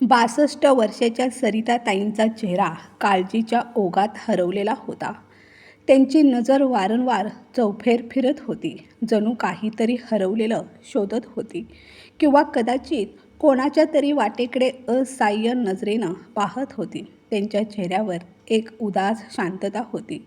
बासष्ट वर्षाच्या सरिताताईंचा चेहरा काळजीच्या ओघात हरवलेला होता. त्यांची नजर वारंवार चौफेर फिरत होती. जणू काहीतरी हरवलेलं शोधत होती किंवा कदाचित कोणाच्या तरी वाटेकडे असाह्य नजरेनं पाहत होती. त्यांच्या चेहऱ्यावर एक उदास शांतता होती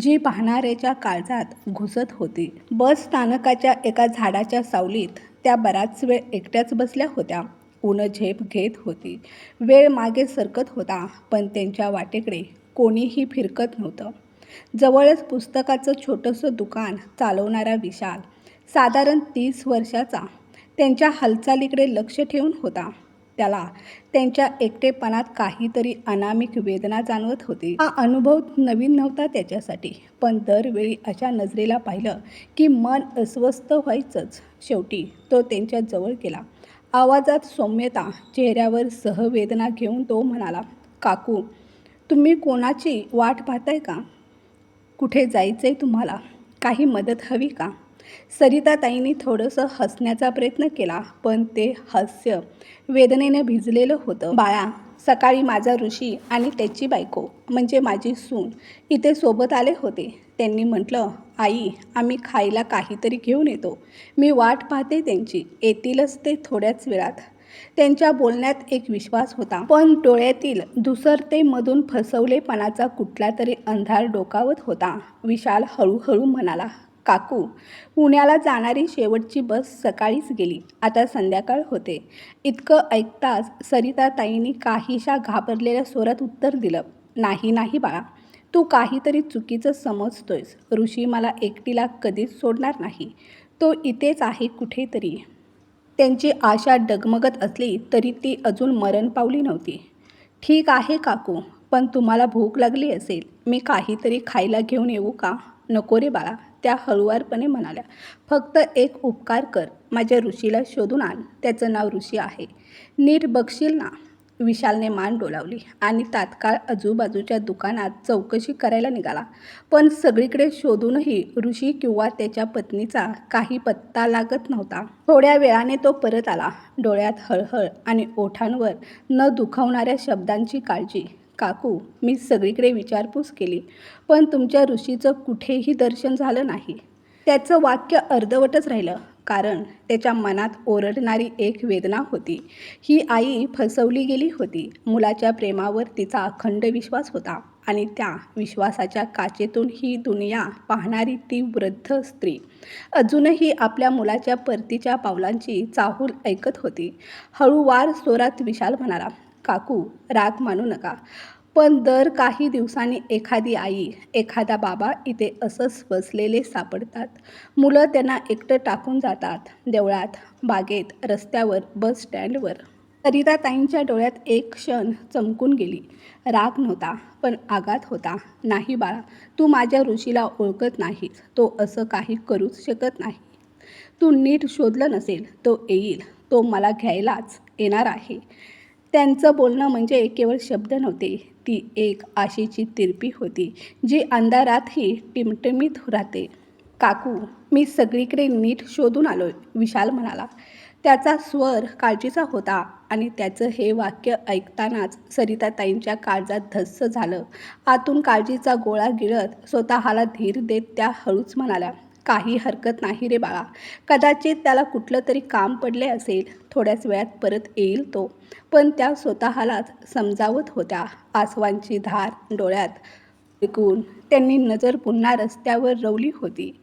जी पाहणाऱ्याच्या काळजात घुसत होती. बस स्थानकाच्या एका झाडाच्या सावलीत त्या बराच वेळ एकट्याच बसल्या होत्या. ऊन झेप घेत होती. वेळ मागे सरकत होता पण त्यांच्या वाटेकडे कोणीही फिरकत नव्हतं. जवळच पुस्तकाचं छोटंसं दुकान चालवणारा विशाल साधारण तीस वर्षाचा त्यांच्या हालचालीकडे लक्ष ठेवून होता. त्याला त्यांच्या एकटेपणात काहीतरी अनामिक वेदना जाणवत होती. हा अनुभव नवीन नव्हता त्याच्यासाठी पण दरवेळी अशा नजरेला पाहिलं की मन अस्वस्थ व्हायचंच. शेवटी तो त्यांच्या जवळ गेला. आवाजात सौम्यता चेहऱ्यावर सहवेदना घेऊन तो म्हणाला काकू तुम्ही कोणाची वाट पाहताय का? कुठे जायचं आहे तुम्हाला? काही मदत हवी का? सरिताताईंनी थोडंसं हसण्याचा प्रयत्न केला पण ते हास्य वेदनेनं भिजलेलं होतं. बाळा सकाळी माझा ऋषी आणि त्याची बायको म्हणजे माझी सून इथे सोबत आले होते. त्यांनी म्हटलं आई आम्ही खायला काहीतरी घेऊन येतो. मी वाट पाहते त्यांची. येतीलच ते थोड्याच वेळात. त्यांच्या बोलण्यात एक विश्वास होता. पण डोळ्यातील दुसरतेमधून फसवलेपणाचा कुठला तरी अंधार डोकावत होता. विशाल हळूहळू म्हणाला काकू पुण्याला जाणारी शेवटची बस सकाळीच गेली. आता संध्याकाळ होते. इतकं ऐकताच सरिताताईंनी काहीशा घाबरलेल्या स्वरात उत्तर दिलं नाही नाही बाळा. तू काहीतरी चुकीचं समजतोयस. ऋषी मला एकटीला कधीच सोडणार नाही. तो इथेच आहे कुठेतरी. त्यांची आशा डगमगत असली तरी ती अजून मरण पावली नव्हती. ठीक आहे काकू पण तुम्हाला भूक लागली असेल. मी काहीतरी खायला घेऊन येऊ का? नको रे बाळा त्या हळुवारपणे म्हणाल्या. फक्त एक उपकार कर. माझ्या ऋषीला शोधून आण. त्याचं नाव ऋषी आहे. नीट बघशील ना? विशालने मान डोलावली आणि तात्काळ आजूबाजूच्या दुकानात चौकशी करायला निघाला. पण सगळीकडे शोधूनही ऋषी किंवा त्याच्या पत्नीचा काही पत्ता लागत नव्हता. थोड्या वेळाने तो परत आला. डोळ्यात हळहळ आणि ओठांवर न दुखावणाऱ्या शब्दांची काळजी. काकू मी सगळीकडे विचारपूस केली पण तुमच्या ऋषीचं कुठेही दर्शन झालं नाही. त्याचं वाक्य अर्धवटच राहिलं. कारण त्याच्या मनात ओरडणारी एक वेदना होती. ही आई फसवली गेली होती. मुलाच्या प्रेमावर तिचा अखंड विश्वास होता आणि त्या विश्वासाच्या काचेतून ही दुनिया पाहणारी ती वृद्ध स्त्री. अजूनही आपल्या मुलाच्या परतीच्या पावलांची चाहूल ऐकत होती. हळूवार स्वरात विशाल म्हणाला काकू राग मानू नका. पण दर काही दिवसांनी एखादी आई एखादा बाबा इथे असंच बसलेले सापडतात. मुलं त्यांना एकटं टाकून जातात देवळात बागेत रस्त्यावर बस स्टँडवर सरिताताईंच्या डोळ्यात एक क्षण चमकून गेली. राग नव्हता पण आघात होता. नाही बाळा तू माझ्या ऋषीला ओळखत नाहीस. तो असं काही करूच शकत नाही. तू नीट शोधलं नसेल तो येईल. तो मला घ्यायलाच येणार आहे. त्यांचं बोलणं म्हणजे केवळ शब्द नव्हते ती एक आशेची तिरपी होती जी अंधारातही टिमटिमीत राहते. काकू मी सगळीकडे नीट शोधून आलोय विशाल म्हणाला. त्याचा स्वर काळजीचा होता आणि त्याचं हे वाक्य ऐकतानाच सरिताताईंच्या काळजात धस्स झालं. आतून काळजीचा गोळा गिळत स्वतःला धीर देत त्या हळूच म्हणाल्या काही हरकत नाही रे बाळा. कदाचित त्याला कुठलं तरी काम पडले असेल थोड्याच वेळात परत येईल तो. पण त्या स्वतःलाच समजावत होत्या आसवांची धार डोळ्यात ऐकून. त्यांनी नजर पुन्हा रस्त्यावर रवली होती.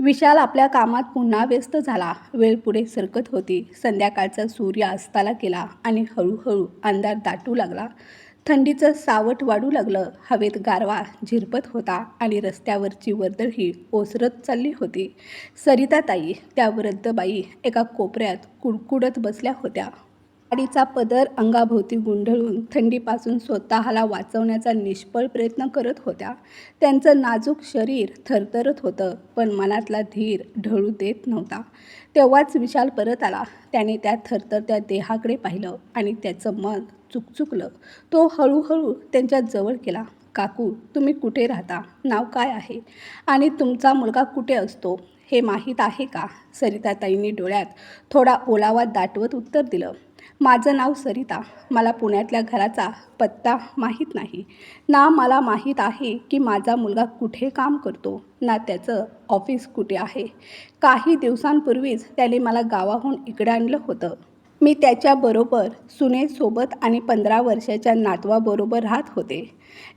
विशाल आपल्या कामात पुन्हा व्यस्त झाला. वेळ पुढे सरकत होती. संध्याकाळचा सूर्य अस्ताला केला आणि हळूहळू अंधार दाटू लागला. थंडीचं सावट वाढू लागलं. हवेत गारवा झिरपत होता आणि रस्त्यावरची वर्दळ ही ओसरत चालली होती. सरिताताई त्या वृद्ध बाई एका कोपऱ्यात कुडकुडत बसल्या होत्या. साडीचा पदर अंगाभोवती गुंढळून थंडीपासून स्वतःला वाचवण्याचा निष्फळ प्रयत्न करत होत्या. त्यांचं नाजूक शरीर थरथरत होतं पण मनातला धीर ढळू देत नव्हता. तेव्हाच विशाल परत आला. त्याने त्या थरथरत्या देहाकडे पाहिलं आणि त्याचं मन चुकचुकलं. तो हळूहळू त्यांच्या जवळ गेला. काकू तुम्ही कुठे राहता? नाव काय आहे? आणि तुमचा मुलगा कुठे असतो? हे माहीत आहे का? सरिताताईंनी डोळ्यात थोडा ओलावा दाटवत उत्तर दिलं. माझं नाव सरिता. मला पुण्यातल्या घराचा पत्ता माहीत नाही. ना मला माहीत आहे की माझा मुलगा कुठे काम करतो ना त्याचं ऑफिस कुठे आहे. काही दिवसांपूर्वीच त्याने मला गावाहून इकडे आणलं होतं. मी त्याच्याबरोबर सुनेसोबत आणि पंधरा वर्षाच्या नातवाबरोबर राहत होते.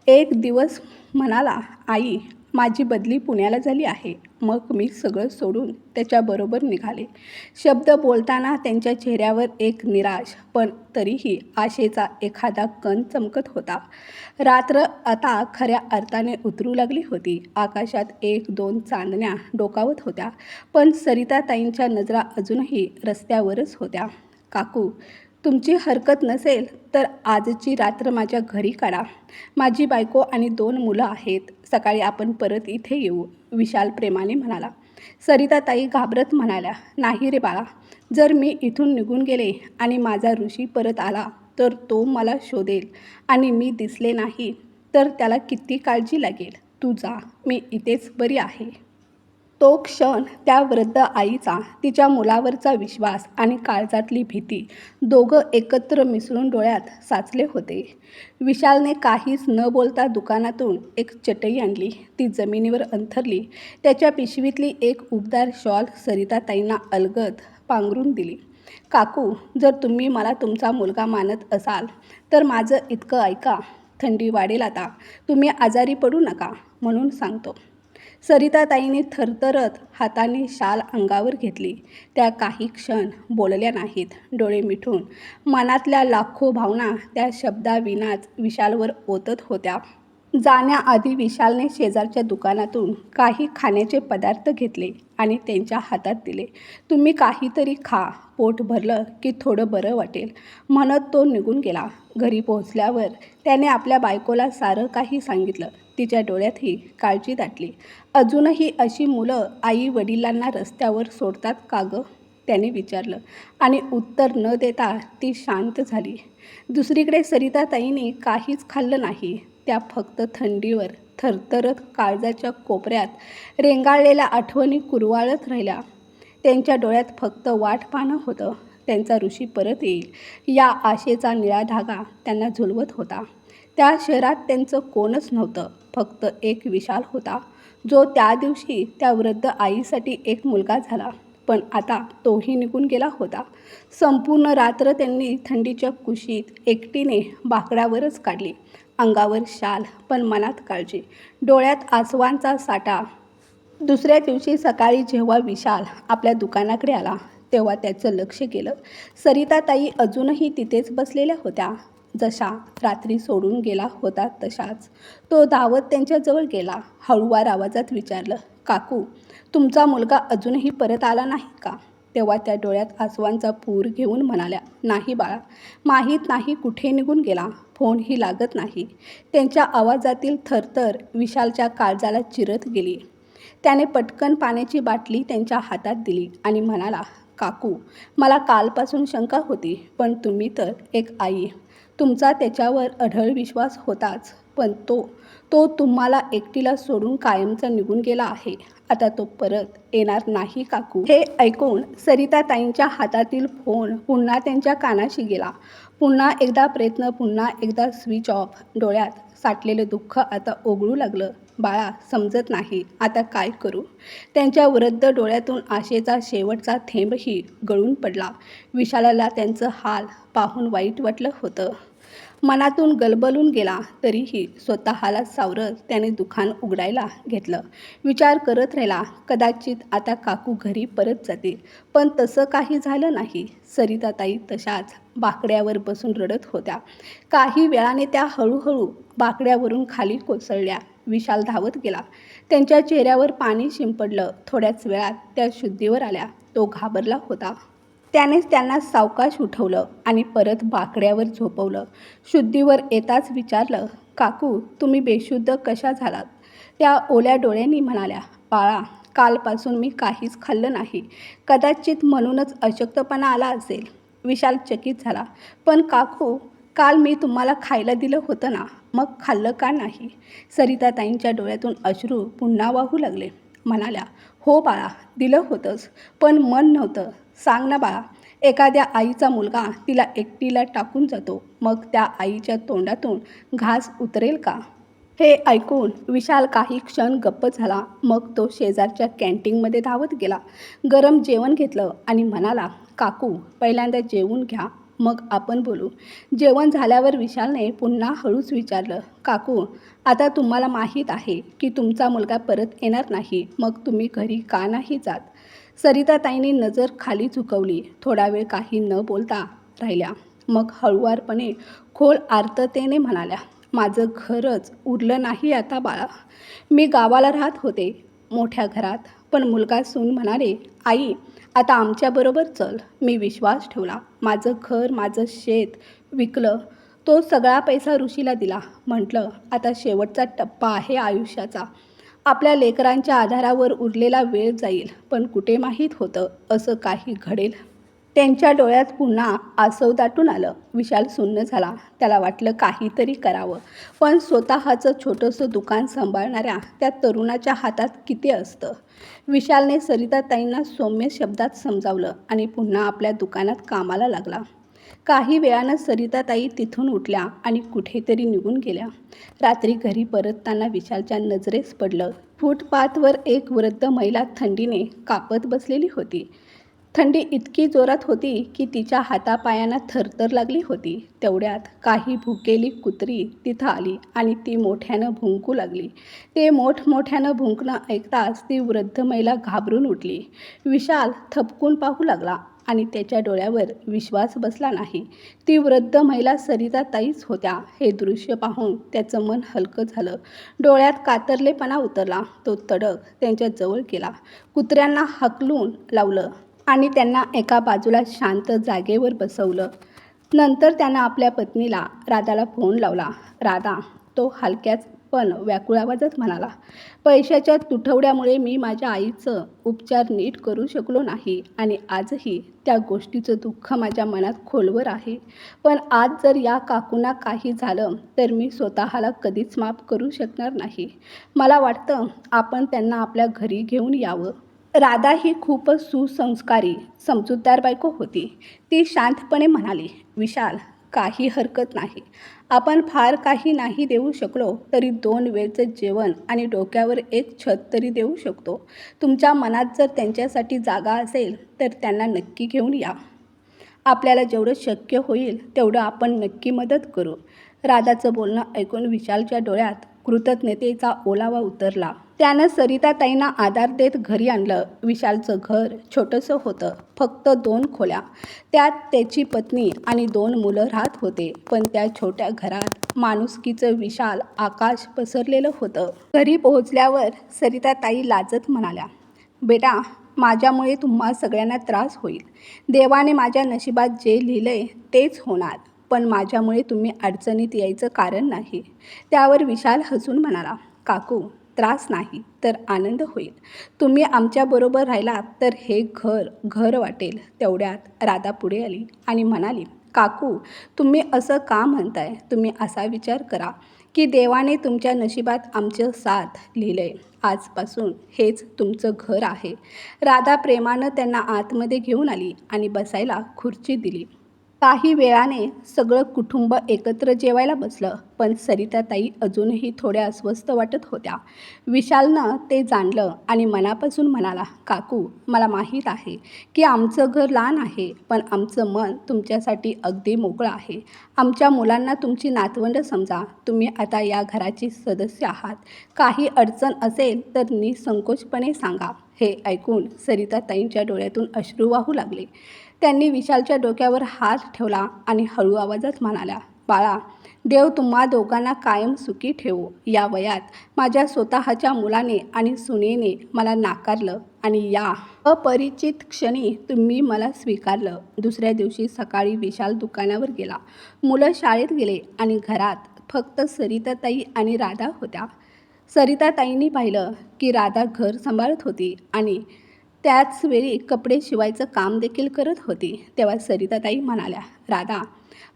एक दिवस म्हणाला आई माझी बदली पुण्याला झाली आहे. मग मी सगळं सोडून त्याच्याबरोबर निघाले. शब्द बोलताना त्यांच्या चेहऱ्यावर एक निराश पण तरीही आशेचा एखादा कण चमकत होता. रात्र आता खऱ्या अर्थाने उतरू लागली होती. आकाशात एक दोन चांदण्या डोकावत होत्या पण सरिताताईंच्या नजरा अजूनही रस्त्यावरच होत्या. काकू तुमची हरकत नसेल तर आजची रात्र माझ्या घरी काढा. माझी बायको आणि दोन मुलं आहेत. सकाळी आपण परत इथे येऊ विशाल प्रेमाने म्हणाला. सरिताताई घाबरत म्हणाल्या नाही रे बाळा जर मी इथून निघून गेले आणि माझा ऋषी परत आला तर तो मला शोधेल आणि मी दिसले नाही तर त्याला किती काळजी लागेल? तू जा मी इथेच बरी आहे. तो क्षण त्या वृद्ध आईचा तिच्या मुलावरचा विश्वास आणि काळजातली भीती दोघं एकत्र मिसळून डोळ्यात साचले होते. विशालने काहीच न बोलता दुकानातून एक चटई आणली. ती जमिनीवर अंथरली. त्याच्या पिशवीतली एक उबदार शॉल सरिताताईंना अलगद पांघरून दिली. काकू जर तुम्ही मला तुमचा मुलगा मानत असाल तर माझं इतकं ऐका. थंडी वाढेल आता. तुम्ही आजारी पडू नका म्हणून सांगतो. सरिताताईने थरथरत हाताने शाल अंगावर घेतली. त्या काही क्षण बोलल्या नाहीत. डोळे मिठून मनातल्या लाखो भावना त्या शब्दाविनाच विशालवर ओतत होत्या. जाण्याआधी विशालने शेजारच्या दुकानातून काही खाण्याचे पदार्थ घेतले आणि त्यांच्या हातात दिले. तुम्ही काहीतरी खा. पोट भरलं की थोडं बरं वाटेल. म्हणत तो निघून गेला. घरी पोहोचल्यावर त्याने आपल्या बायकोला सारं काही सांगितलं. तिच्या डोळ्यातही काळजी दाटली. अजूनही अशी मुलं आई वडिलांना रस्त्यावर सोडतात का गं? त्याने विचारलं. आणि उत्तर न देता ती शांत झाली. दुसरीकडे सरिताताईंनी काहीच खाल्लं नाही. त्या फक्त थंडीवर थरथरत काळजाच्या कोपऱ्यात रेंगाळलेल्या आठवणी कुरवाळत राहिल्या. त्यांच्या डोळ्यात फक्त वाट पाहणं होतं. त्यांचा ऋषी परत येईल. या आशेचा निळा धागा त्यांना झुलवत होता. त्या शहरात त्यांचं कोणच नव्हतं. फक्त एक विशाल होता. जो त्या दिवशी त्या वृद्ध आईसाठी एक मुलगा झाला. पण आता तोही निघून गेला होता. संपूर्ण रात्र त्यांनी थंडीच्या कुशीत एकटीने बाकड्यावरच काढली. अंगावर शाल पण मनात काळजी. डोळ्यात आसवांचा साठा. दुसऱ्या दिवशी सकाळी जेव्हा विशाल आपल्या दुकानाकडे आला तेव्हा त्याचं लक्ष गेलं. सरिताताई अजूनही तिथेच बसलेल्या होत्या. जशा रात्री सोडून गेला होता तशाच तो धावत त्यांच्याजवळ गेला. हळूवार आवाजात विचारलं काकू तुमचा मुलगा अजूनही परत आला नाही का? तेव्हा त्या डोळ्यात आसवांचा पूर घेऊन म्हणाल्या नाही बाळा माहीत नाही कुठे निघून गेला. फोनही लागत नाही. त्यांच्या आवाजातील थरथर विशालच्या काळजाला चिरत गेली. त्याने पटकन पाण्याची बाटली त्यांच्या हातात दिली आणि म्हणाला काकू मला कालपासून शंका होती पण तुम्ही तर एक आई. तुमचा त्याच्यावर अढळ विश्वास होताच पण तो तो तुम्हाला एकटीला सोडून कायमचा निघून गेला आहे. आता तो परत येणार नाही काकू. हे ऐकून सरिताताईंच्या हातातील फोन पुन्हा त्यांच्या कानाशी गेला. पुन्हा एकदा प्रयत्न पुन्हा एकदा स्विच ऑफ. डोळ्यात साठलेलं दुःख आता ओघळू लागलं. बाळा समजत नाही. आता काय करू? त्यांच्या वृद्ध डोळ्यातून आशेचा शेवटचा थेंबही गळून पडला. विशालाला त्यांचं हाल पाहून वाईट वाटलं होतं. मनातून गलबलून गेला तरीही स्वतःला सावरत त्याने दुकान उघडायला घेतलं. विचार करत राहिला कदाचित आता काकू घरी परत जातील पण तसं काही झालं नाही. सरिताताई तशाच बाकड्यावर बसून रडत होत्या. काही वेळाने त्या हळूहळू बाकड्यावरून खाली कोसळल्या. विशाल धावत गेला. त्यांच्या चेहऱ्यावर पाणी शिंपडलं. थोड्याच वेळात त्या शुद्धीवर आल्या. तो घाबरला होता. त्यानेच त्यांना सावकाश उठवलं आणि परत बाकड्यावर झोपवलं. शुद्धीवर येताच विचारलं काकू तुम्ही बेशुद्ध कशा झालात? त्या ओल्या डोळ्यांनी म्हणाल्या बाळा कालपासून मी काहीच खाल्लं नाही. कदाचित म्हणूनच अशक्तपणा आला असेल. विशाल चकित झाला पण काकू काल मी तुम्हाला खायला दिलं होतं ना? मग खाल्लं का नाही? सरिताताईंच्या डोळ्यातून अश्रू पुन्हा वाहू लागले. म्हणाल्या हो बाळा दिलं होतंच पण मन नव्हतं. सांग ना बाळा एखाद्या आईचा मुलगा तिला एकटीला टाकून जातो मग त्या आईच्या तोंडातून घास उतरेल का? हे ऐकून विशाल काही क्षण गप्प झाला मग तो शेजारच्या कॅन्टीनमध्ये धावत गेला. गरम जेवण घेतलं आणि म्हणाला काकू पहिल्यांदा जेवून घ्या मग आपण बोलू. जेवण झाल्यावर विशालने पुन्हा हळूच विचारलं काकू आता तुम्हाला माहीत आहे की तुमचा मुलगा परत येणार नाही मग तुम्ही घरी का नाही जात? सरिताताईंनी नजर खाली चुकवली. थोडा वेळ काही न बोलता राहिल्या. मग हळुवारपणे खोल आर्ततेने म्हणाल्या माझं घरच उरलं नाही आता बाळा. मी गावाला राहत होते मोठ्या घरात. पण मुलगा सून म्हणाले आई आता आमच्याबरोबर चल. मी विश्वास ठेवला. माझं घर माझं शेत विकलं. तो सगळा पैसा ऋषीला दिला. म्हटलं आता शेवटचा टप्पा आहे आयुष्याचा. आपल्या लेकरांच्या आधारावर उरलेला वेळ जाईल पण कुठे माहीत होतं असं काही घडेल. त्यांच्या डोळ्यात पुन्हा आसव दाटून आलं. विशाल सुन्न झाला. त्याला वाटलं काहीतरी करावं. पण स्वतःचं छोटंसं दुकान सांभाळणाऱ्या त्या तरुणाच्या हातात किती असतं? विशालने सरिताताईंना सौम्य शब्दात समजावलं आणि पुन्हा आपल्या दुकानात कामाला लागला. काही वेळानं सरिताताई तिथून उठल्या आणि कुठेतरी निघून गेल्या. रात्री घरी परतताना विशालच्या नजरेस पडलं. फुटपाथवर एक वृद्ध महिला थंडीने कापत बसलेली होती. थंडी इतकी जोरात होती की तिच्या हातापायांना थरथर लागली होती. तेवढ्यात काही भुकेली कुत्री तिथं आली आणि ती मोठ्यानं भुंकू लागली. ते मोठमोठ्यानं भुंकणं ऐकताच ती वृद्ध महिला घाबरून उठली. विशाल थपकून पाहू लागला. आणि त्याच्या डोळ्यावर विश्वास बसला नाही. ती वृद्ध महिला सरिता ताईच होत्या. हे दृश्य पाहून त्याचं मन हलकं झालं. डोळ्यात कातरलेपणा उतरला. तो तडक त्यांच्या जवळ गेला. कुत्र्यांना हकलून लावलं आणि त्यांना एका बाजूला शांत जागेवर बसवलं. नंतर त्यानं आपल्या पत्नीला राधाला फोन लावला. राधा तो हलक्याच पण व्याकुळ आवाजात म्हणाला पैशाच्या तुटवड्यामुळे मी माझ्या आईचं उपचार नीट करू शकलो नाही आणि आजही त्या गोष्टीचं दुःख माझ्या मनात खोलवर आहे. पण आज जर या काकूंना काही झालं तर मी स्वतःला कधीच माफ करू शकणार नाही. मला वाटतं आपण त्यांना आपल्या घरी घेऊन यावं. राधा ही खूपच सुसंस्कारी समजूतदार बायको होती. ती शांतपणे म्हणाली विशाल काही हरकत नाही. आपण फार काही नाही देऊ शकलो तरी दोन वेळचं जेवण आणि डोक्यावर एक छत तरी देऊ शकतो. तुमच्या मनात जर त्यांच्यासाठी जागा असेल तर त्यांना नक्की घेऊन या. आपल्याला जेवढं शक्य होईल तेवढं आपण नक्की मदत करू. राधाचं बोलणं ऐकून विशालच्या डोळ्यात कृतज्ञतेचा ओलावा उतरला. त्यानं सरिताताईंना आधार देत घरी आणलं. विशालचं घर छोटंसं होतं. फक्त दोन खोल्या. त्यात त्याची पत्नी आणि दोन मुलं राहत होते. पण त्या छोट्या घरात माणुसकीचं विशाल आकाश पसरलेलं होतं. घरी पोहोचल्यावर सरिताताई लाजत म्हणाल्या बेटा माझ्यामुळे तुम्हा सगळ्यांना त्रास होईल. देवाने माझ्या नशिबात जे लिहिलंय तेच होणार. पण माझ्यामुळे तुम्ही अडचणीत यायचं कारण नाही. त्यावर विशाल हसून म्हणाला काकू त्रास नाही तर आनंद होईल. तुम्ही आमच्याबरोबर राहिलात तर हे घर घर वाटेल तेवढ्यात राधा पुढे आली आणि म्हणाली काकू तुम्ही असं का म्हणताय? तुम्ही असा विचार करा की देवाने तुमच्या नशिबात आमचं साथ लिहिलं आहे आजपासून हेच तुमचं घर आहे. राधा प्रेमानं त्यांना आतमध्ये घेऊन आली आणि बसायला खुर्ची दिली. काही वेळाने सगळं कुटुंब एकत्र जेवायला बसलं पण सरिताताई अजूनही थोड्या अस्वस्थ वाटत होत्या. विशालनं ते जाणलं आणि मनापासून म्हणाला काकू मला माहीत आहे की आमचं घर लहान आहे पण आमचं मन तुमच्यासाठी अगदी मोकळं आहे. आमच्या मुलांना तुमची नातवंड समजा. तुम्ही आता या घराची सदस्य आहात. काही अडचण असेल तर निसंकोचपणे सांगा. हे ऐकून सरिताताईंच्या डोळ्यातून अश्रू वाहू लागले. त्यांनी विशालच्या डोक्यावर हात ठेवला आणि हळू आवाजात म्हणाल्या बाळा देव तुम्हा दोघांना कायम सुखी ठेवू. या वयात माझ्या स्वतःच्या मुलाने आणि सुनेने मला नाकारलं आणि या अपरिचित क्षणी तुम्ही मला स्वीकारलं. दुसऱ्या दिवशी सकाळी विशाल दुकानावर गेला. मुलं शाळेत गेले आणि घरात फक्त सरिताताई आणि राधा होत्या. सरिताताईंनी पाहिलं की राधा घर सांभाळत होती आणि त्याच वेळी कपडे शिवायचं काम देखील करत होती. तेव्हा सरिताताई म्हणाल्या राधा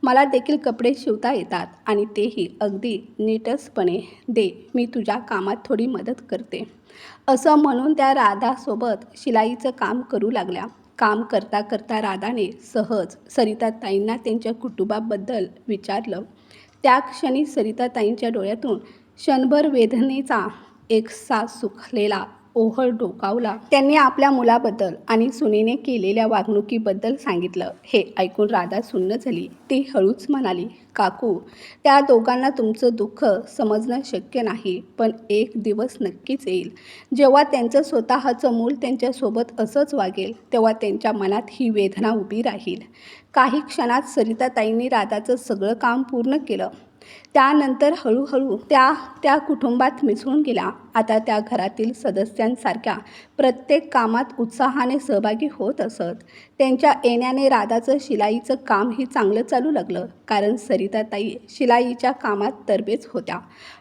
मला देखील कपडे शिवता येतात आणि तेही अगदी नीटसपणे दे. मी तुझ्या कामात थोडी मदत करते. असं म्हणून त्या राधासोबत शिलाईचं काम करू लागल्या. काम करता करता राधाने सहज सरिताताईंना त्यांच्या कुटुंबाबद्दल विचारलं. त्या क्षणी सरिताताईंच्या डोळ्यातून क्षणभर वेदनेचा एक सा सुखलेला ओहळ डोकावला त्यांनी आपल्या मुलाबद्दल आणि सुनेने केलेल्या वागणुकीबद्दल सांगितलं. हे ऐकून राधा सुन्न झाली. ती हळूच म्हणाली काकू त्या दोघांना तुमचं दुःख समजणं शक्य नाही पण एक दिवस नक्कीच येईल. जेव्हा त्यांचं स्वतःचं मूल त्यांच्यासोबत असंच वागेल तेव्हा त्यांच्या मनात ही वेदना उभी राहील. काही क्षणात सरिताताईंनी राधाचं सगळं काम पूर्ण केलं. त्यानंतर हळूहळू त्या त्या कुटुंबात मिसळून गेल्या. आता त्या घरातील सदस्यांसारख्या प्रत्येक कामात उत्साहाने सहभागी होत असत. त्यांच्या येण्याने राधाचं शिलाईचं कामही चांगलं चालू लागलं. कारण सरिताताई शिलाईच्या कामात तरबेज होत्या.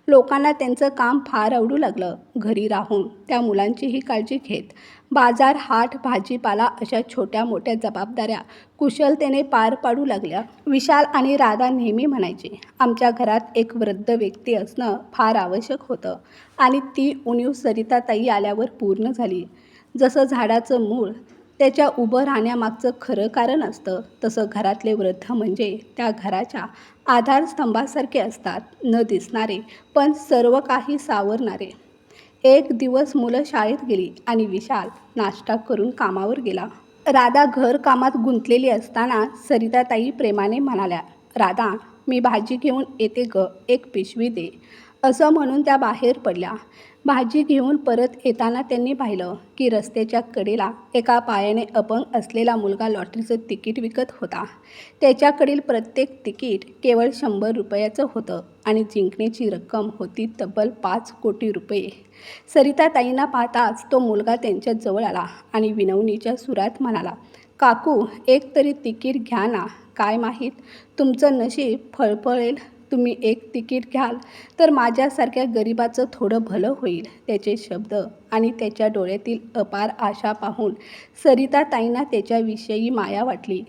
लोकांना त्यांचं काम फार आवडू लागलं. घरी राहून त्या मुलांचीही काळजी घेत बाजार हाट भाजीपाला अशा छोट्या मोठ्या जबाबदाऱ्या कुशलतेने पार पाडू लागल्या. विशाल आणि राधा नेहमी म्हणायचे आमच्या घरात एक वृद्ध व्यक्ती असणं फार आवश्यक होतं आणि ती उणीव सरिताताई आल्यावर पूर्ण झाली. जसं झाडाचं मूळ त्याच्या उभं राहण्यामागचं खरं कारण असतं तसं घरातले वृद्ध म्हणजे त्या घराच्या आधारस्तंभासारखे असतात न दिसणारे पण सर्व काही सावरणारे. एक दिवस मुलं शाळेत गेली आणि विशाल नाश्ता करून कामावर गेला. राधा घर कामात गुंतलेली असताना सरिताताई प्रेमाने म्हणाल्या राधा मी भाजी घेऊन येते ग एक पिशवी दे. असं म्हणून त्या बाहेर पडल्या. भाजी घेऊन परत येताना त्यांनी पाहिलं की रस्त्याच्या कडेला एका पायाने अपंग असलेला मुलगा लॉटरीचं तिकीट विकत होता. त्याच्याकडील प्रत्येक तिकीट केवळ शंभर रुपयाचं होतं आणि जिंकण्याची रक्कम होती तब्बल पाच कोटी रुपये. सरिताताईंना पाहताच तो मुलगा त्यांच्या जवळ आला आणि विनवणीच्या सुरात म्हणाला काकू एक तरी तिकीट घ्या ना. काय माहीत तुमचं नशीब फळफळेल तुम्ही एक तिकीट घ्याल तर माझ्यासारख्या गरिबाचं थोडं भलं होईल त्याचे शब्द आणि त्याच्या डोळ्यातील अपार आशा पाहून सरिताताईंना त्याच्याविषयी माया वाटली.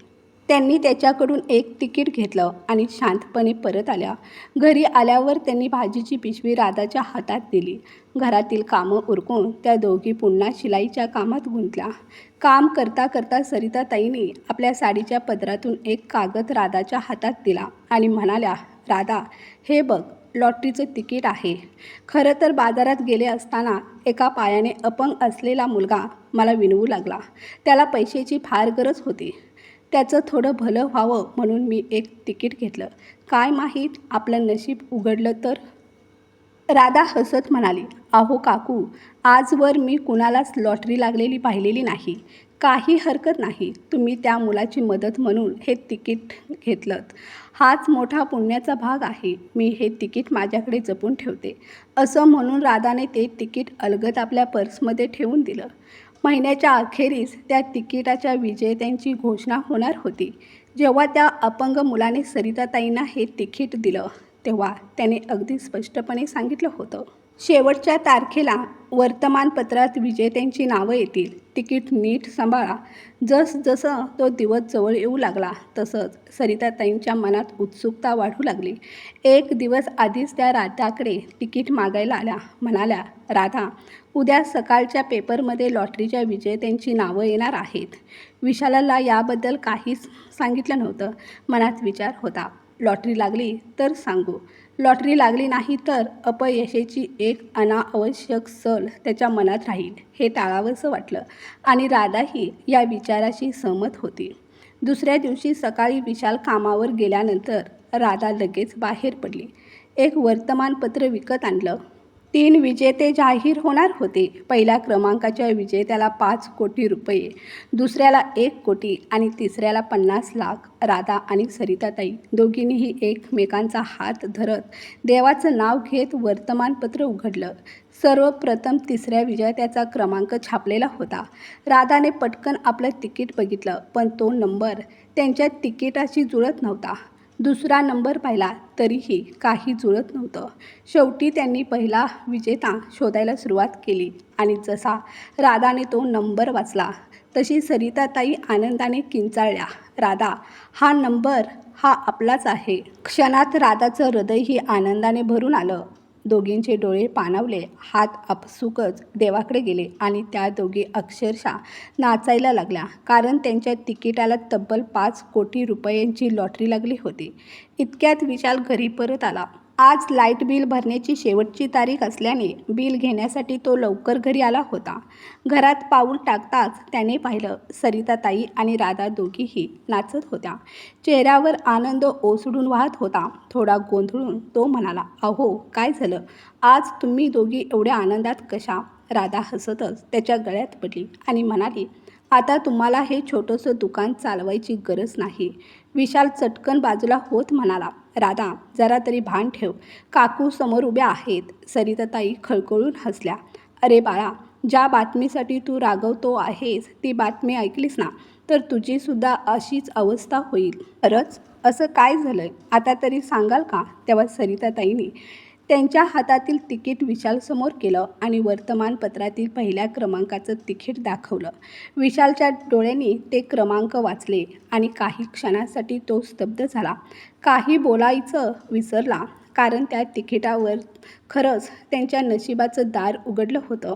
त्यांनी त्याच्याकडून एक तिकीट घेतलं आणि शांतपणे परत आल्या. घरी आल्यावर त्यांनी भाजीची पिशवी राधाच्या हातात दिली. घरातील कामं उरकून त्या दोघी पुन्हा शिलाईच्या कामात गुंतल्या. काम करता करता सरिताताईंनी आपल्या साडीच्या पदरातून एक कागद राधाच्या हातात दिला आणि म्हणाल्या दादा हे बघ लॉटरीचं तिकीट आहे. खरं तर बाजारात गेले असताना एका पायाने अपंग असलेला मुलगा मला विनवू लागला. त्याला पैशाची फार गरज होती. त्याचं थोडं भलं व्हावं म्हणून मी एक तिकीट घेतलं. काय माहीत आपलं नशीब उघडलं तर? राधा हसत म्हणाली अहो काकू आजवर मी कुणालाच लॉटरी लागलेली पाहिलेली नाही. काही हरकत नाही. तुम्ही त्या मुलाची मदत म्हणून हे तिकीट घेतलं हाच मोठा पुण्याचा भाग आहे. मी हे तिकीट माझ्याकडे जपून ठेवते. असं म्हणून राधाने ते तिकीट अलगद आपल्या पर्समध्ये ठेवून दिलं. महिन्याच्या अखेरीस त्या तिकिटाच्या विजेत्यांची घोषणा होणार होती. जेव्हा त्या अपंग मुलाने सरिताताईंना हे तिकीट दिलं तेव्हा त्याने अगदी स्पष्टपणे सांगितलं होतं. शेवटच्या तारखेला वर्तमानपत्रात विजेत्यांची नावं येतील. तिकीट नीट सांभाळा. जसजसं तो दिवस जवळ येऊ लागला तसंच सरिताताईंच्या मनात उत्सुकता वाढू लागली. एक दिवस आधीच त्या राधाकडे तिकीट मागायला आल्या. म्हणाल्या राधा उद्या सकाळच्या पेपरमध्ये लॉटरीच्या विजेत्यांची नावं येणार आहेत. विशालाला याबद्दल काहीच सांगितलं नव्हतं. मनात विचार होता. लॉटरी लागली तर सांगू. लॉटरी लागली नाही तर अपयशाची एक अनावश्यक सल त्याच्या मनात राहील हे टाळावंसं वाटलं. आणि राधाही या विचाराशी सहमत होती. दुसऱ्या दिवशी सकाळी विशाल कामावर गेल्यानंतर राधा लगेच बाहेर पडली. एक वर्तमानपत्र विकत आणलं. तीन विजेते जाहीर होणार होते. पहिल्या क्रमांकाच्या विजेत्याला पाच कोटी रुपये दुसऱ्याला एक कोटी आणि तिसऱ्याला पन्नास लाख राधा आणि सरिताताई दोघींनीही एकमेकांचा हात धरत देवाचं नाव घेत वर्तमानपत्र उघडलं. सर्वप्रथम तिसऱ्या विजेत्याचा क्रमांक छापलेला होता. राधाने पटकन आपलं तिकीट बघितलं पण तो नंबर त्यांच्या तिकिटाशी जुळत नव्हता. दुसरा नंबर पाहिला तरीही काही जुळत नव्हतं. शेवटी त्यांनी पहिला विजेता शोधायला सुरुवात केली आणि जसा राधाने तो नंबर वाचला तशी सरिताताई आनंदाने किंचाळल्या राधा हा नंबर हा आपलाच आहे. क्षणात राधाचं हृदयही आनंदाने भरून आलं. दोघींचे डोळे पाणावले हात आपसुकच देवाकडे गेले आणि त्या दोघी अक्षरशः नाचायला लागल्या कारण त्यांच्या तिकिटाला तब्बल पाच कोटी रुपयांची लॉटरी लागली होती. इतक्यात विशाल घरी परत आला. आज लाइट बिल भरण्याची शेवटची तारीख असल्याने बिल घेण्यासाठी तो लवकर घरी आला होता. घरात पाऊल टाकताच त्याने पाहिलं सरिताताई आणि राधा दोघीही नाचत होत्या. चेहऱ्यावर आनंद ओसडून वाहत होता. थोडा गोंधळून तो म्हणाला अहो काय झालं? आज तुम्ही दोघी एवढ्या आनंदात कशा? राधा हसतच त्याच्या गळ्यात पडली आणि म्हणाली आता तुम्हाला हे छोटंसं दुकान चालवायची गरज नाही. विशाल चटकन बाजूला होत म्हणाला राधा जरा तरी भान ठेव. काकू समोर उभ्या आहेत. सरिताताई खळखळून हसल्या. अरे बाळा ज्या बातमीसाठी तू रागवतो आहेस ती बातमी ऐकलीस ना तर तुझीसुद्धा अशीच अवस्था होईल. खरंच? असं काय झालं आहे आता तरी सांगाल का? तेव्हा सरिताताईने त्यांच्या हातातील तिकीट विशालसमोर केलं आणि वर्तमानपत्रातील पहिल्या क्रमांकाचं तिकीट दाखवलं. विशालच्या डोळ्यांनी ते क्रमांक वाचले आणि काही क्षणासाठी तो स्तब्ध झाला. काही बोलायचं विसरला कारण त्या तिकिटावर खरंच त्यांच्या नशिबाचं दार उघडलं होतं.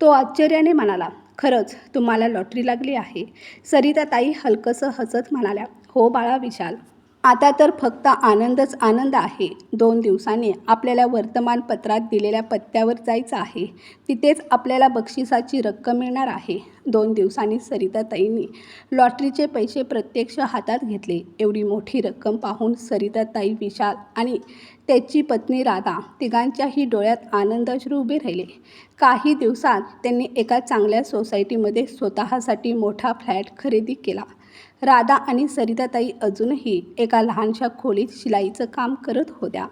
तो आश्चर्याने म्हणाला खरंच तुम्हाला लॉटरी लागली आहे. सरिता ताई हलकंसं हसत म्हणाल्या हो बाळा विशाल. आता तर फक्त आनंदच आनंद आहे. दोन दिवसांनी आपल्याला वर्तमानपत्रात दिलेल्या पत्त्यावर जायचं आहे. तिथेच आपल्याला बक्षिसाची रक्कम मिळणार आहे. दोन दिवसांनी सरिताताईंनी लॉटरीचे पैसे प्रत्यक्ष हातात घेतले. एवढी मोठी रक्कम पाहून सरिताताई विशाल आणि त्याची पत्नी राधा तिघांच्याही डोळ्यात आनंदाश्रू उभे राहिले. काही दिवसात त्यांनी एका चांगल्या सोसायटीमध्ये स्वतःसाठी मोठा फ्लॅट खरेदी केला. राधा आणि सरिताताई अजूनही एका लहानशा खोलीत शिलाईचं काम करत होत्या.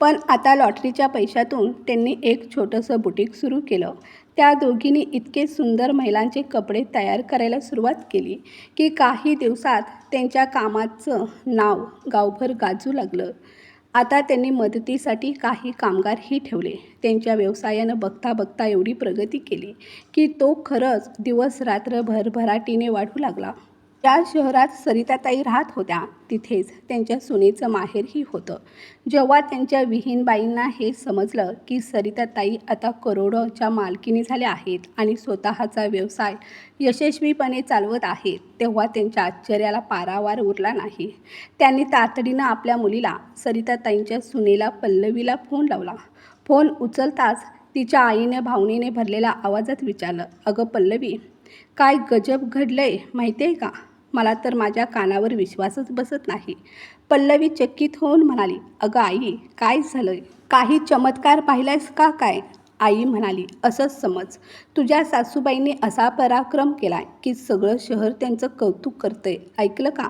पण आता लॉटरीच्या पैशातून त्यांनी एक छोटंसं बुटीक सुरू केलं. त्या दोघींनी इतके सुंदर महिलांचे कपडे तयार करायला सुरुवात केली की काही दिवसात त्यांच्या कामाचं नाव गावभर गाजू लागलं. आता त्यांनी मदतीसाठी काही कामगारही ठेवले. त्यांच्या व्यवसायानं बघता बघता एवढी प्रगती केली की तो खरंच दिवस रात्र भरभराटीने वाढू लागला. ज्या शहरात सरिताताई राहत होत्या तिथेच त्यांच्या सुनेचं माहेरही होतं. जेव्हा त्यांच्या विहीनबाईंना हे समजलं की सरिताताई आता करोडोच्या मालकीनी झाल्या आहेत आणि स्वतःचा व्यवसाय यशस्वीपणे चालवत आहेत तेव्हा त्यांच्या आश्चर्याला पारावार उरला नाही. त्यांनी तातडीनं आपल्या मुलीला सरिताताईंच्या सुनेला पल्लवीला फोन लावला. फोन उचलताच तिच्या आईने भावनेने भरलेल्या आवाजात विचारलं अगं पल्लवी काय गजब घडलंय माहिती आहे का? मला तर माझ्या कानावर विश्वासच बसत नाही. पल्लवी चकित होऊन म्हणाली अगं आई काय झालं काही चमत्कार पाहिलायस का काय? आई म्हणाली असंच समज. तुझ्या सासूबाईंनी असा पराक्रम केलाय की सगळं शहर त्यांचं कौतुक करतंय. ऐकलं का?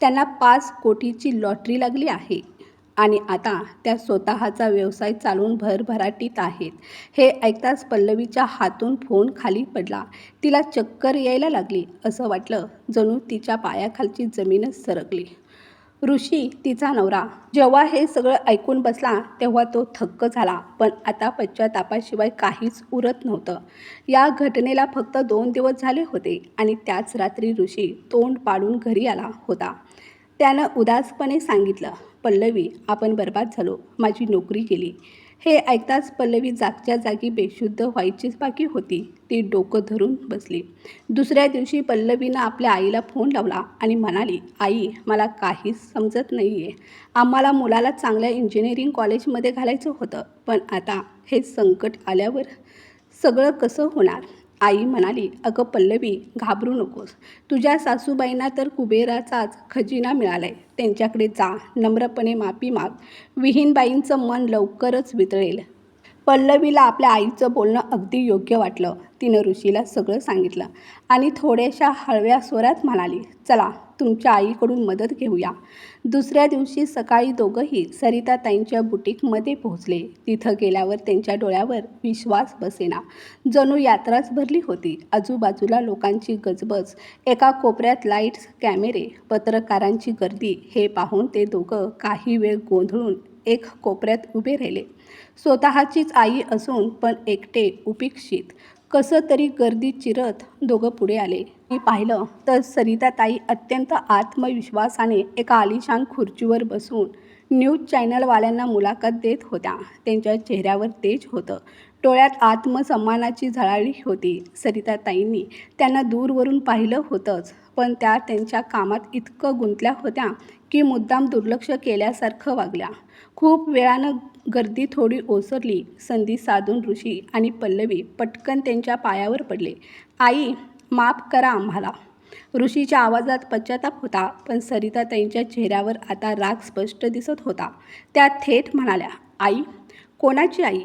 त्यांना पाच कोटीची लॉटरी लागली आहे. आणि आता त्या स्वतःचा व्यवसाय चालून भरभराटीत आहेत. हे ऐकताच पल्लवीच्या हातून फोन खाली पडला. तिला चक्कर यायला लागली. असं वाटलं जणू तिच्या पायाखालची जमीनच सरकली. ऋषी तिचा नवरा. जेव्हा हे सगळं ऐकून बसला तेव्हा तो थक्क झाला. पण आता पश्चातापाशिवाय काहीच उरत नव्हतं. या घटनेला फक्त दोन दिवस झाले होते आणि त्याच रात्री ऋषी तोंड पाडून घरी आला होता. त्यानं उदासपणे सांगितलं पल्लवी आपण बर्बाद झालो. माझी नोकरी गेली. हे ऐकताच पल्लवी जागच्या जागी बेशुद्ध व्हायचीच बाकी होती. ती डोकं धरून बसली. दुसऱ्या दिवशी पल्लवीनं आपल्या आईला फोन लावला आणि म्हणाली आई मला काहीच समजत नाही आहे आम्हाला मुलाला चांगल्या इंजिनिअरिंग कॉलेजमध्ये घालायचं होतं पण आता हे संकट आल्यावर सगळं कसं होणार? आई म्हणाली अगं पल्लवी घाबरू नकोस. तुझ्या सासूबाईंना तर कुबेराचाच खजिना मिळाला आहे त्यांच्याकडे जा नम्रपणे माफी माग. विहीनबाईंचं मन लवकरच वितळेल. पल्लवीला आपल्या आईचं बोलणं अगदी योग्य वाटलं. तिनं ऋषीला सगळं सांगितलं आणि थोड्याशा हळव्या स्वरात म्हणाली चला तुमच्या आईकडून मदत घेऊया. दुसऱ्या दिवशी सकाळी दोघंही सरिताताईंच्या बुटीकमध्ये पोहोचले. तिथं गेल्यावर त्यांच्या डोळ्यावर विश्वास बसेना. जणू यात्राच भरली होती. आजूबाजूला लोकांची गजबज एका कोपऱ्यात लाईट्स कॅमेरे पत्रकारांची गर्दी हे पाहून ते दोघं काही वेळ गोंधळून एक कोपऱ्यात उभे राहिले. स्वतःचीच आई असून पण एकटे उपेक्षित. कसं तरी गर्दी चिरत दोघं पुढे आले. मी पाहिलं तर सरिताताई अत्यंत आत्मविश्वासाने एका आलिशान खुर्चीवर बसून न्यूज चॅनलवाल्यांना मुलाखत देत होत्या. त्यांच्या चेहऱ्यावर तेज होतं. डोळ्यात आत्मसन्मानाची झळाळी होती. सरिताताईंनी त्यांना दूरवरून पाहिलं होतंच पण त्या त्यांच्या कामात इतकं गुंतल्या होत्या की मुद्दाम दुर्लक्ष केल्यासारखं वागल्या. खूप वेळानं गर्दी थोडी ओसरली. संधी साधून ऋषी आणि पल्लवी पटकन त्यांच्या पायावर पडले. आई माफ करा आम्हाला. ऋषीच्या आवाजात पश्चाताप होता पण सरिता त्यांच्या चेहऱ्यावर आता राग स्पष्ट दिसत होता. त्या थेट म्हणाल्या आई कोणाची आई?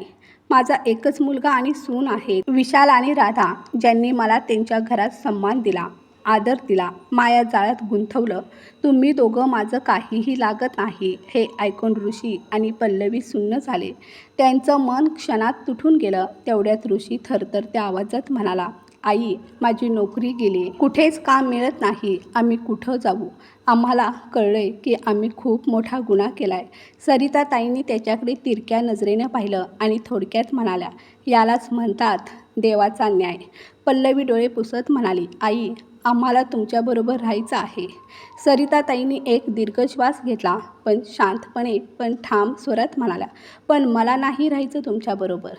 माझा एकच मुलगा आणि सून आहे. विशाल आणि राधा ज्यांनी मला त्यांच्या घरात सन्मान दिला. आदर दिला. माया जाळ्यात गुंतवलं. तुम्ही दोघं माझं काहीही लागत नाही. हे ऐकून ऋषी आणि पल्लवी सुन्न झाले. त्यांचं मन क्षणात तुटून गेलं. तेवढ्यात ऋषी थरथरत्या आवाजात म्हणाला आई माझी नोकरी गेली. कुठेच काम मिळत नाही. आम्ही कुठं जाऊ? आम्हाला कळलंय की आम्ही खूप मोठा गुन्हा केला आहे सरिता ताईंनी त्याच्याकडे तिरक्या नजरेनं पाहिलं आणि थोडक्यात म्हणाल्या यालाच म्हणतात देवाचा न्याय. पल्लवी डोळे पुसत म्हणाली आई आम्हाला तुमच्याबरोबर राहायचं आहे. सरिताताईंनी एक दीर्घ श्वास घेतला पण शांतपणे पण ठाम स्वरात म्हणाल्या पण मला नाही राहायचं तुमच्याबरोबर.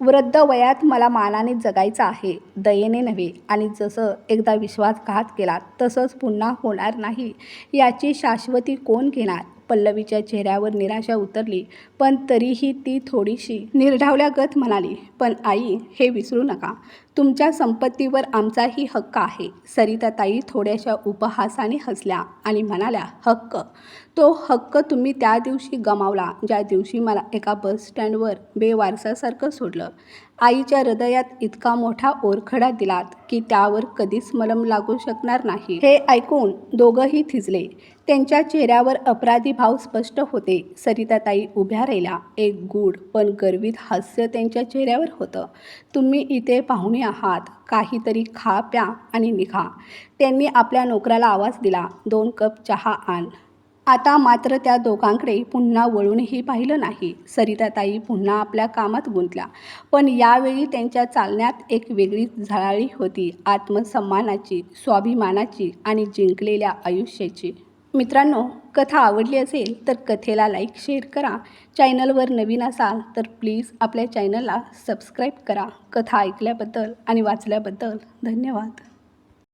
वृद्ध वयात मला मानाने जगायचं आहे दयेने नव्हे आणि जसं एकदा विश्वासघात केला तसंच पुन्हा होणार नाही याची शाश्वती कोण घेणार? पल्लवीच्या चेहऱ्यावर निराशा उतरली पण तरीही ती थोडीशी निर्ढावल्यागत म्हणाली पण आई हे विसरू नका. तुमच्या संपत्तीवर आमचाही हक्क आहे. सरिताताई थोड्याशा उपहासाने हसल्या आणि म्हणाल्या हक्क? तो हक्क तुम्ही त्या दिवशी गमावला ज्या दिवशी मला एका बस स्टँडवर बेवारसासारखं सोडलं. आईच्या हृदयात इतका मोठा ओरखडा दिलात की त्यावर कधीच मलम लागू शकणार नाही. हे ऐकून दोघंही थिजले. त्यांच्या चेहऱ्यावर अपराधी भाव स्पष्ट होते. सरिताताई उभ्या राहिल्या. एक गूढ पण गर्वित हास्य त्यांच्या चेहऱ्यावर होतं. तुम्ही इथे पाहुणे आहात. काहीतरी खा प्या आणि निघा. त्यांनी आपल्या नोकराला आवाज दिला. दोन कप चहा आण. आता मात्र त्या दोघांकडे पुन्हा वळूनही पाहिलं नाही. सरिताताई पुन्हा आपल्या कामात गुंतल्या. पण यावेळी त्यांच्या चालण्यात एक वेगळीच झळाळी होती. आत्मसन्मानाची स्वाभिमानाची आणि जिंकलेल्या आयुष्याची. मित्रांनो कथा आवडली असेल तर कथेला लाईक शेअर करा. चॅनलवर नवीन असाल तर प्लीज आपल्या चॅनलला सबस्क्राईब करा. कथा ऐकल्याबद्दल आणि वाचल्याबद्दल धन्यवाद.